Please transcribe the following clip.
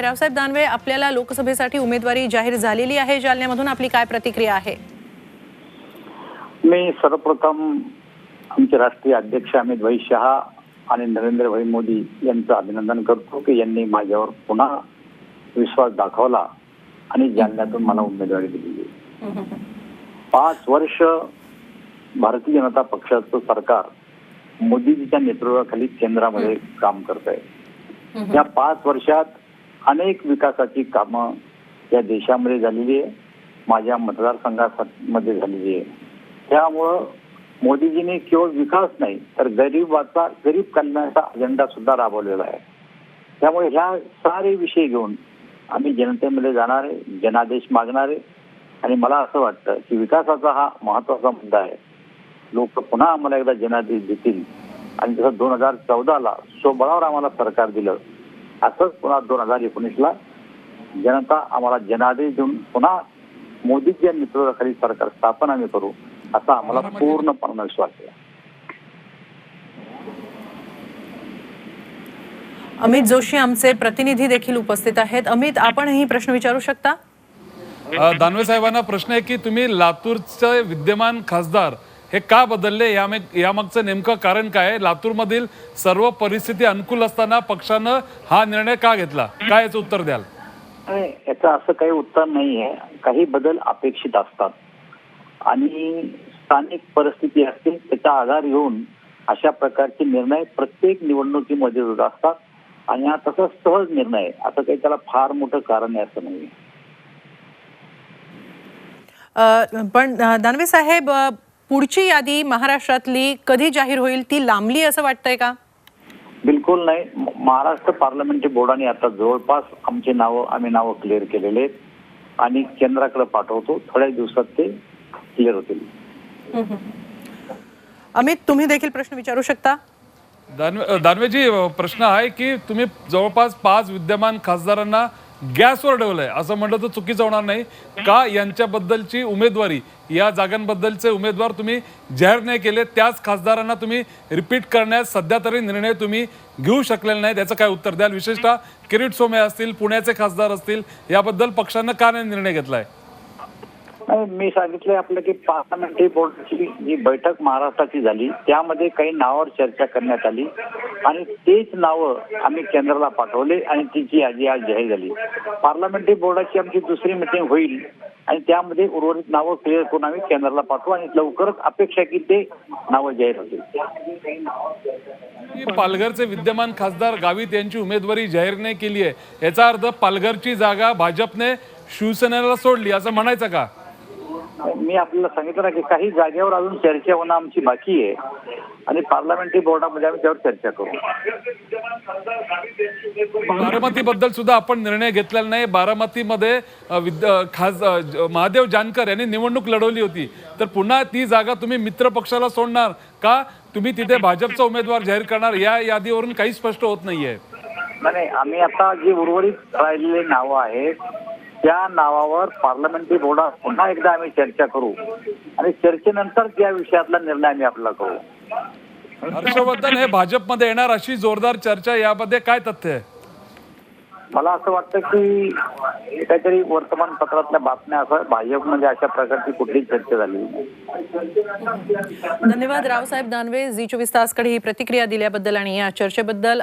आहे रावसाहेब दानवे आपल्याला लोकसभेसाठी उमेदवारी जाहीर झालेली आहे. जालन्यामधून आपली काय प्रतिक्रिया आहे? मी सर्वप्रथम आमचे राष्ट्रीय अध्यक्ष अमित भाई शहा आणि नरेंद्र भाई मोदी यांचं अभिनंदन करतो की यांनी माझ्यावर पुन्हा विश्वास दाखवला आणि जालन्यातून मला उमेदवारी दिली. पाच वर्ष भारतीय जनता पक्षाचं सरकार मोदीजीच्या नेतृत्वाखाली केंद्रामध्ये काम करत आहे या पाच वर्षात अनेक विकासाची कामं या देशामध्ये झालेली आहे. माझ्या मतदारसंघामध्ये झालेली आहे. त्यामुळं मोदीजींनी केवळ विकास नाही तर गरीबाचा गरीब कल्याणाचा अजेंडा सुद्धा राबवलेला आहे. त्यामुळे ह्या सारे विषय घेऊन आम्ही जनतेमध्ये जाणारे जनादेश मागणार आहे. आणि मला असं वाटतं की विकासाचा हा महत्त्वाचा मुद्दा आहे. लोक पुन्हा आम्हाला एकदा जनादेश देतील. आणि जसं दोन हजार चौदाला स्वबळावर आम्हाला सरकार दिलं असंच पुन्हा दोन हजार एकोणीसला जनता आम्हाला जनादेश देऊन पुन्हा मोदीच्या नेतृत्वाखाली सरकार स्थापन आम्ही करू असा आम्हाला पूर्णपणे विश्वास आहे. अमित जोशी आमचे प्रतिनिधी देखील उपस्थित आहेत. अमित आपणही प्रश्न विचारू शकता? दानवे साहेबांना प्रश्न आहे की तुम्ही लातूरचे विद्यमान खासदार हे का बदलले? यामे- यामागचं नेमकं कारण काय आहे? लातूरमधील सर्व परिस्थिती अनुकूल असताना पक्षानं हा निर्णय का घेतला? काय याचं उत्तर द्याल? नाही, याचं असं काही उत्तर नाही आहे काही बदल अपेक्षित असतात. आणि स्थानिक परिस्थिती असते त्याचा आधार घेऊन अशा प्रकारचे निर्णय प्रत्येक निवडणुकीमध्ये होत असतात. आणि हा तसा सहज निर्णय आहे. असं काही त्याला फार मोठं कारण आहे असं नाही अ, पण दानवे साहेब पुढची यादी महाराष्ट्रातली कधी जाहीर होईल ती लांबली असं वाटतंय का? बिलकुल नाही. महाराष्ट्र पार्लमेंटरी बोर्डाने आता जवळपास आमची नावं आम्ही नावं क्लिअर केलेले आहेत. आणि केंद्राकडे पाठवतो. थोड्या दिवसात ते क्लिअर होतील. अमित तुम्ही देखील प्रश्न विचारू शकता? दानवे दानवेजी प्रश्न आहे की तुम्ही जवळपास पाच विद्यमान खासदारांना गॅसवर ठेवलंय. असं म्हटलं तर चुकीचं होणार नाही. का यांच्याबद्दलची उमेदवारी या जागांबद्दलचे उमेदवार तुम्ही जाहीर नाही केले त्याच खासदारांना तुम्ही रिपीट करण्यास सध्या तरी निर्णय तुम्ही घेऊ शकलेले नाही त्याचं काय उत्तर द्याल? विशेषतः किरीट सोमे असतील पुण्याचे खासदार असतील याबद्दल पक्षानं का नाही निर्णय घेतलाय? मी सांगितलंय आपलं की पार्लमेंटरी बोर्डची जी बैठक महाराष्ट्राची झाली त्यामध्ये काही नावावर चर्चा करण्यात आली आणि तेच नावं आम्ही केंद्राला पाठवले आणि तिची यादी आज जाहीर झाली. पार्लमेंटरी बोर्डाची आमची दुसरी मिटिंग होईल आणि त्यामध्ये उर्वरित नावं क्लिअर करून आम्ही केंद्राला पाठवू आणि लवकरच अपेक्षा की ते नावं जाहीर होतील. पालघरचे विद्यमान खासदार गावित यांची उमेदवारी जाहीर नाही केली आहे. याचा अर्थ पालघरची जागा भाजपने शिवसेनेला सोडली असं म्हणायचं का? मी आपल्याला सांगितलं ना की काही जागेवर अजून चर्चा होणं आमची बाकी आहे. आणि पार्लमेंटरी बोर्डामध्ये आम्ही त्यावर चर्चा करू. बारामतीबद्दल सुद्धा आपण निर्णय घेतलेला नाही. बारामतीमध्ये खास महादेव जानकर यांनी निवडणूक लढवली होती. तर पुन्हा ती जागा तुम्ही मित्र पक्षाला सोडणार का? तुम्ही तिथे भाजपचा उमेदवार जाहीर करणार या यादीवरून काही स्पष्ट होत नाहीये. नाही नाही, आम्ही आता जी उर्वरित राहिलेली नावं आहेत त्या नावावर पार्लमेंटरी बोर्डात पुन्हा एकदा आम्ही चर्चा करू. आणि चर्चेनंतर त्या विषयातला निर्णय आम्ही आपला करू हर्षवर्धन हे भाजपमध्ये येणार अशी जोरदार चर्चा यामध्ये काय तथ्य आहे? मला असं वाटतं की काहीतरी वर्तमानपत्रातल्या बातम्या असं भाजपमध्ये अशा प्रकारची कुठलीच चर्चा नाही. धन्यवाद रावसाहेब दानवे. झी चोवीस तासकडे ही प्रतिक्रिया दिल्याबद्दल आणि या चर्चेबद्दल.